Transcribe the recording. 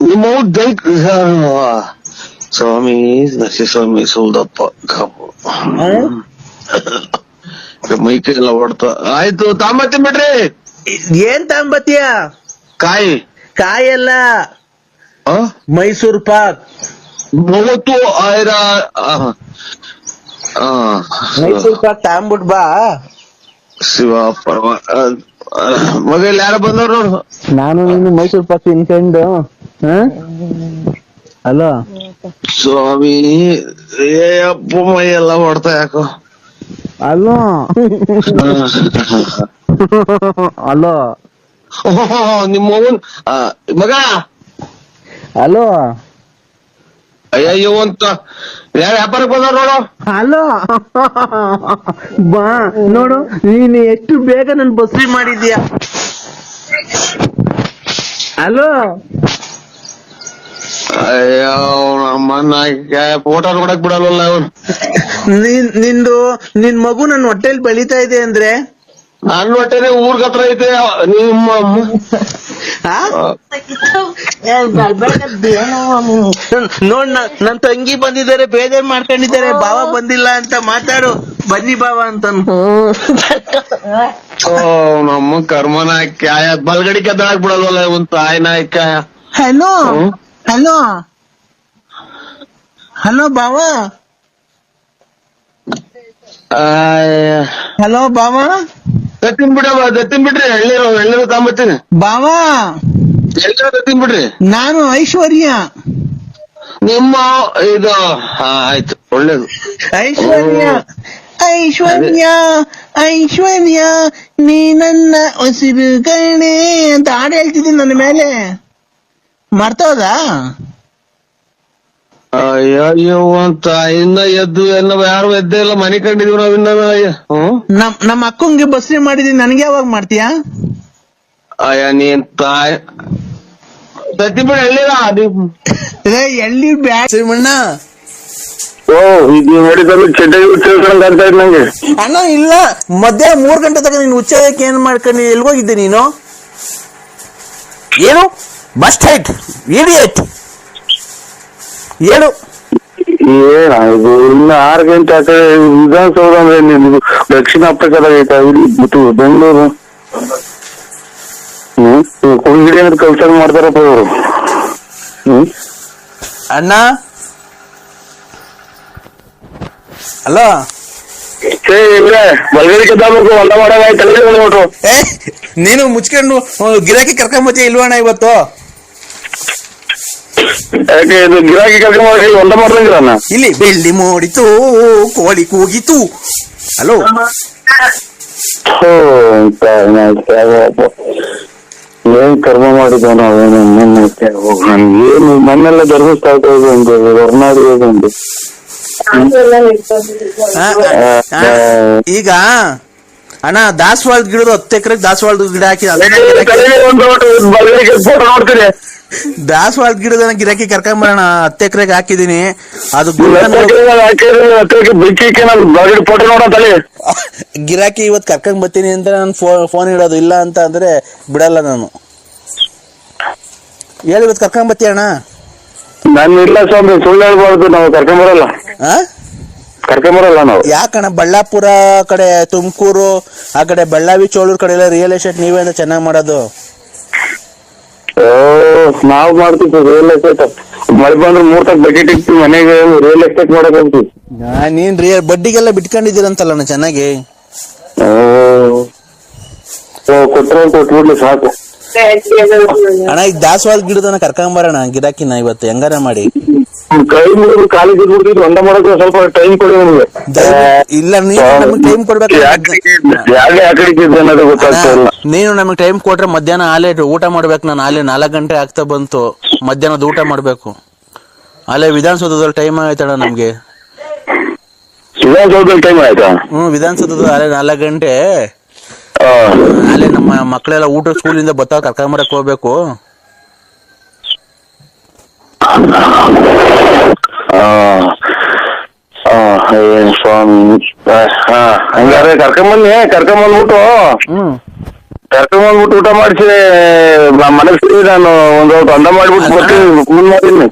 ನಿಮ್ಮ ದೈಕ್ ಸ್ವಾಮಿ ನರಸಿಂಹಸ್ವಾಮಿ ಸುಲ್ದಪ್ಪ ಮೈಕೈ ಎಲ್ಲ ಹೊಡ್ತ ಆಯ್ತು ತಾಂಬತ್ತೀನಿ ಬಿಡ್ರಿ. ಏನ್ ತಗೊಂಬತ್ತೀಯ ಕಾಯಿ. ಕಾಯಲ್ಲ. ಆ? ಮೈಸೂರ್ ಪಾಕ್. ಮೂವತ್ತು ಆಯ್ರ. ಮೈಸೂರ್ ಪಾಕ್ ತಾಂಬಿಟ್ ಬಾ. ಶಿವ ಪರಮ ಮಗ ಯಾರ ಬಂದವ್ರು ನಾನು ನೀನು ಮೈಸೂರ್ ಪಾಕ್ ತಿನ್ಕೊಂಡು ಹಲೋ? ಸ್ವಾಮಿ ಅಪ್ಪ ಮೈ ಎಲ್ಲ ಹೊಡ್ತಾ ಯಾಕೋ? ಅಲೋ ಅಲೋ ನಿಮ್ಮ ಮಗ? ಹಲೋ? ಅಯ್ಯಯ್ಯೋ ಅಂತ. ಯಾರ ವ್ಯಾಪಾರಕ್ಕೆ ಬಂದ ನೋಡು. ಅಲೋ ಬಾ ನೋಡು ನೀನು ಎಷ್ಟು ಬೇಗ ನನ್ ಬಸ್ರಿ ಮಾಡಿದ್ಯಾ? ಹಲೋ? ಅಯ್ಯೋ ನಮ್ಮನ್ನ ಫೋಟೋ ನೋಡಕ್ ಬಿಡಲ್ವಲ್ಲ ಅವ್ನು? ನಿನ್ ನಿಂದು ನಿನ್ ಮಗು ನನ್ನ ಹೊಟ್ಟೆಲ್ ಬೆಳೀತಾ ಇದೆ ಅಂದ್ರೆ? ನನ್ ಹೊಟ್ಟೆನೆ ಊರ್ಗ ಹತ್ರ ಐತೆ ನಿಮ್ಮ ಆ? ನೋಡ್ ನ- ನನ್ ತಂಗಿ ಬಂದಿದ್ದಾರೆ ಬೇಜಾರ್ ಮಾಡ್ಕೊಂಡಿದ್ದಾರೆ ಬಾವ ಬಂದಿಲ್ಲ ಅಂತ ಮಾತಾಡು. ಬನ್ನಿ ಬಾವ ಅಂತ ಓ ನಮ್ಮ ಕರ್ಮನ ಕ್ಯಾಯ ಬಲ್ಗಡಿ ಕದ್ದಾಕ್ ಬಿಡಲ್ವಲ್ಲ ಒಂದ್ ತಾಯಿ ಕಾಯ? ಕ್ಯಾಯ ಹಲೋ? ಹಲೋ. ಹಲೋ ಬಾವ. ಹಲೋ ಬಾವ ದತ್ತಿನ್ ಬಿಡವ ದತ್ತಿನ್ ಬಿಡ್ರಿ. ಎಳ್ನೀರು ಎಳ್ನೀರು ತಾಂಬತ್ತೀನಿ ಬಾವ ಎಳ್ನೀರು ದತ್ತಿನ್ ಬಿಡ್ರಿ. ನಾನು ಐಶ್ವರ್ಯ. ನಿಮ್ಮ ಇದು ಹಾ ಆಯ್ತು. ಒಳ್ಳೇದು. ಐಶ್ವರ್ಯ ಐಶ್ವರ್ಯ ಐಶ್ವರ್ಯ ನೀ ನನ್ನ ಉಸಿರು ಕಣೆ ಅಂತ ಹಾಡು ಹೇಳ್ತಿದ್ದೀನಿ ನನ್ನ ಮೇಲೆ. ಮರ್ತೋದಾ? ಅಯ್ಯೋ ಅಂತ ಇನ್ನ ಎದ್ದು ಎಲ್ಲ ಯಾರು ಎದ್ದೇ ಇಲ್ಲ ಮನೆ ಕಂಡಿದೀವಿ ನಾವ್ ಇನ್ನ ಅಯ್ಯ. ಹ್ಮ್ ನಮ್ ನಮ್ಮ ಅಕ್ಕಂಗೆ ಬಸ್ರಿ ಮಾಡಿದೀನಿ ನನ್ಗೆ ಯಾವಾಗ ಮಾಡ್ತೀಯಾ? ಅಯ್ಯ ನೀನ್ ತಾಯ್. ದತ್ತಿ ಬಿಡ ಅದು ಏ, ಎಳ್ಳಿ ಬ್ಯಾಡ ಶ್ರೀಮಣ್ಣ? ಓ ಇದು ನೋಡಿದ್ರೆ ಚಡ್ಡ ತಿಳ್ಕೊಂಡ್ ಅಂತ ಇದ್ ನಂಗೆ. ಅಣ್ಣ ಇಲ್ಲ. ಮಧ್ಯಾಹ್ನ ಮೂರ್ ಗಂಟೆ ತಗ ನೀನ್ ಉಚ್ಚಾಯಕ್ಕೆ ಏನ್ ಮಾಡ್ಕೊಂಡು? ಎಲ್ಗೋಗಿದ್ದೆ ನೀನು? ಏನು? ಮಸ್ಟ್ ಹೈಟ್ ಇಡಿಯಟ್ ಏನು ಏನ ಇದು ಇಲ್ಲ ಆರು ಗಂಟೆ ಆ ಕಡೆ ವಿಧಾನಸೌಧ ಅಂದ್ರೆ ನಿಮ್ದು ದಕ್ಷಿಣ ಆಫ್ರಿಕಾದಾಗ ಐತ ಇಲ್ಲಿ ಬಿಟ್ಟು ಬೆಂಗಳೂರು. ಹ್ಮ್? ಕುಂಗಿಡಿ ಅಂದ್ರೆ ಕಲ್ಚರ್ ಮಾಡ್ತಾರಪ್ಪ ಅವರು ಹ್ಮ್? ಅಣ್ಣ? ಅಲೋ? ಏ ಇಲ್ಲ ಹೊಲ ನೋಡ್ರು ಏ ನೀನು ಮುಚ್ಕೊಂಡು ಗಿರಾಕಿ ಕರ್ಕೊಂಬತ್ತೀಯ ಇಲ್ವಣ್ಣ ಇವತ್ತು? ಇದು ಗಿರಾಕಿ ಕರ್ಕೊಂಡ್ ಮಾಡಿ ಹೊಲ ಮಾಡ್ದಂಗಿರಣ್ಣ ಇಲ್ಲಿ ಬೆಳ್ಳಿ ಮೋಡಿತು ಕೋಳಿ ಕೂಗಿತು. ಹಲೋ? ಏನ್ ಕರ್ಮ ಮಾಡಿದ್ವ ನಾವೇನು ಏನು ಮನೆಲ್ಲ ಧರ್ಮಸ್ಥಳ ಒಂದು ಹೊರನಾಡು ಒಂದು ಈಗ ಅಣ್ಣ ದಾಸವಾಳದ ಗಿಡದ ಹತ್ತು ಎಕರೆಗೆ ದಾಸವಾಳದ ಗಿಡ ಹಾಕಿ ದಾಸವಾಳದ ಗಿಡದ ಗಿರಾಕಿ ಕರ್ಕೊಂಬರೋಣ ಹತ್ತು ಎಕರೆಗೆ ಹಾಕಿದೀನಿ ಅದು ಗಿರಾಕಿ ಇವತ್ತು ಕರ್ಕೊಂಡ್ ಬರ್ತೀನಿ ಅಂತ ನಾನು ಫೋನ್ ಇಡೋದು ಇಲ್ಲ ಅಂತ ಅಂದ್ರೆ ಬಿಡಲ್ಲ ನಾನು. ಹೇಳಿ ಇವತ್ತು ಕರ್ಕೊಂಡ್ ಬರ್ತೀಯ ಅಣ್ಣ? ನಾನು ಇಲ್ಲ ಸ್ವಾಮಿ ಸುಳ್ಳು ಹೇಳ್ಬಾರ್ದು ನಾವು ಕರ್ಕೊಂಬರಲ್ಲ ಆ? ಕರ್ಕೊಂಬರಲ್ಲ ನಾವು. ಯಾಕಣ್ಣ? ಬಳ್ಳಾಪುರ ಕಡೆ ತುಮಕೂರು ಆ ಕಡೆ ಬಳ್ಳಾವಿ ಚೋಳೂರ್ ಕಡೆ ಎಲ್ಲ ರಿಯಲ್ ಎಸ್ಟೇಟ್ ನೀವೇ ಅಂತ ಚೆನ್ನಾಗಿ ಮಾಡೋದು. ಓ ನಾವ್ ಮಾಡ್ತೀವಿ ರಿಯಲ್ ಎಸ್ಟೇಟ್ ಮಳೆ ಬಂದ್ರೆ ಮೂರ್ ತಕ್ಕ ಬಕೆಟ್ ಇಟ್ಟು ಮನೆಗೆ ರಿಯಲ್ ಎಸ್ಟೇಟ್ ಮಾಡಕ್ ಹೋಗ್ತೀವಿ. ಆ, ನೀನ್ ರಿಯಲ್ ಬಡ್ಡಿಗೆಲ್ಲ ಬಿಟ್ಕೊಂಡಿದ್ದೀರಂತಲ್ಲ ಚೆನ್ನಾಗಿ. ಕೊಟ್ರೆ ಕೊಟ್ಬಿಡ್ಲಿ ಸಾಕು. ಅಣ್ಣ ಈಗ ದಾಸವಾಳ ಗಿಡದನ್ನ ಕರ್ಕೊಂಬರೋಣ ಗಿರಾಕಿನ ಇವತ್ತು ಹೆಂಗಾರ ಮಾಡಿ. ಕೈ ಮುಗಿದ್ರು ಕಾಲಿಗೆ ಬಿಡ್ತಿದ್ದು ಹೊಂಡ ಮಾಡಕ್ಕೆ ಸ್ವಲ್ಪ ಟೈಮ್ ಕೊಡಿ ನನಗೆ ಇಲ್ಲ ನೀನು ನಮಗೆ ಟೈಮ್ ಕೊಡ್ಬೇಕು ಯಾಕೆ ಆ ಕಡೆ ಇದ್ದೆ ಅನ್ನೋದು ಗೊತ್ತಾಗ್ತಾ ಇಲ್ಲ. ನೀನು ನಮಗೆ ಟೈಮ್ ಕೊಟ್ರೆ ಮಧ್ಯಾಹ್ನ ಆಲೆ ಊಟ ಮಾಡ್ಬೇಕು ನಾನು ಆಲೆ ನಾಲ್ಕು ಗಂಟೆ ಆಗ್ತಾ ಬಂತು ಮಧ್ಯಾಹ್ನದ ಊಟ ಮಾಡ್ಬೇಕು. ಅಲ್ಲೇ ವಿಧಾನಸೌಧದಲ್ಲಿ ಟೈಮ್ ಆಯ್ತಣ್ಣ ನಮ್ಗೆ. ವಿಧಾನಸೌಧದಲ್ಲಿ ಟೈಮ್ ಆಯ್ತಾ? ಹ್ಮ್ ವಿಧಾನಸೌಧದ ಅಲ್ಲೇ ನಾಲ್ಕು ಗಂಟೆ. ಅಲ್ಲೇ ನಮ್ಮ ಮಕ್ಕಳೆಲ್ಲ ಊಟ ಸ್ಕೂಲಿಂದ ಬರ್ತಾವ ಕರ್ಕೊಂಬರಕ್ ಹೋಗ್ಬೇಕು. ಆ, ಆ, ಏನ್ ಸ್ವಾಮಿ ಹಾ ಹಂಗಾರೆ ಕರ್ಕೊಂಬನ್ನಿ ಕರ್ಕೊಂಬಂದ್ಬಿಟ್ಟು. ಹ್ಮ್. ಕರ್ಕೊಂಡ್ ಬಂದ್ಬಿಟ್ಟು ಊಟ ಮಾಡಿಸಿ ಮನೆಗೆ ನಾನು ಒಂದು ಹೊತ್ತು ಅಂದ ಮಾಡ್ಬಿಟ್ಟು ಬರ್ತೀನಿ ಫೋನ್ ಮಾಡಿ